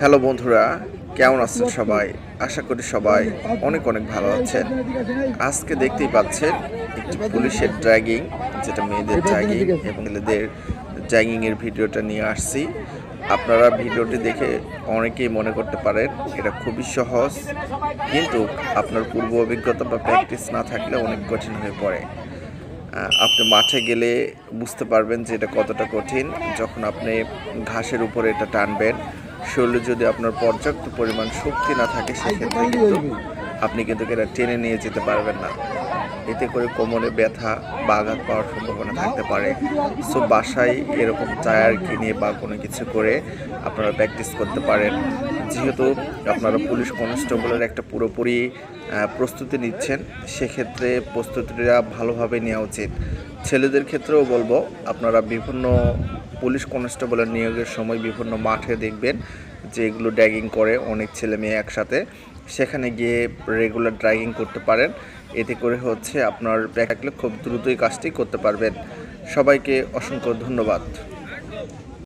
Hello বন্ধুরা, কেমন আছেন সবাই? আশা করি সবাই অনেক অনেক ভালো আছেন আজকে দেখতেই পাচ্ছেন একটি পুলিশের ড্র্যাগিং যেটা মেয়েদের ড্র্যাগিং এবং ছেলেদের ড্র্যাগিং এর ভিডিওটা নিয়ে আসছি। আপনারা ভিডিওটি দেখে অনেকেই মনে করতে পারেন, এটা খুবই সহজ। কিন্তু আপনার পূর্ব অভিজ্ঞতা বা প্র্যাকটিস না থাকলে অনেক কঠিন হয়ে পড়ে। আপনি মাঠে গেলে বুঝতে পারবেন যে এটা কতটা কঠিন। যখন আপনি ঘাসের উপরে এটা টানবেন শরীরে যদি আপনার পর্যাপ্ত পরিমাণ শক্তি না থাকে সেক্ষেত্রে কিন্তু আপনি কিন্তু এটা টেনে নিয়ে যেতে পারবেন না। এতে করে কোমরে ব্যথা বা আঘাত পাওয়ার সম্ভাবনা থাকতে পারে। সো বাসায় এরকম টায়ার কিনে বা কোনো কিছু করে আপনারা প্র্যাকটিস করতে পারেন। যেহেতু আপনারা পুলিশ কনস্টেবলের একটা পুরোপুরি প্রস্তুতি নিচ্ছেন, সেক্ষেত্রে প্রস্তুতিটা ভালোভাবে নেওয়া উচিত। ছেলেদের ক্ষেত্রেও বলব, আপনারা বিভিন্ন পুলিশ কনস্টেবলের নিয়োগের সময় বিভিন্ন মাঠে দেখবেন যে এগুলো ড্র্যাগিং করে অনেক ছেলে মেয়ে একসাথে। সেখানে গিয়ে রেগুলার ড্রাইভিং করতে পারেন। এতে করে হচ্ছে আপনার ব্যাক খুব দ্রুতই কাজটি করতে পারবেন। সবাইকে অসংখ্য ধন্যবাদ।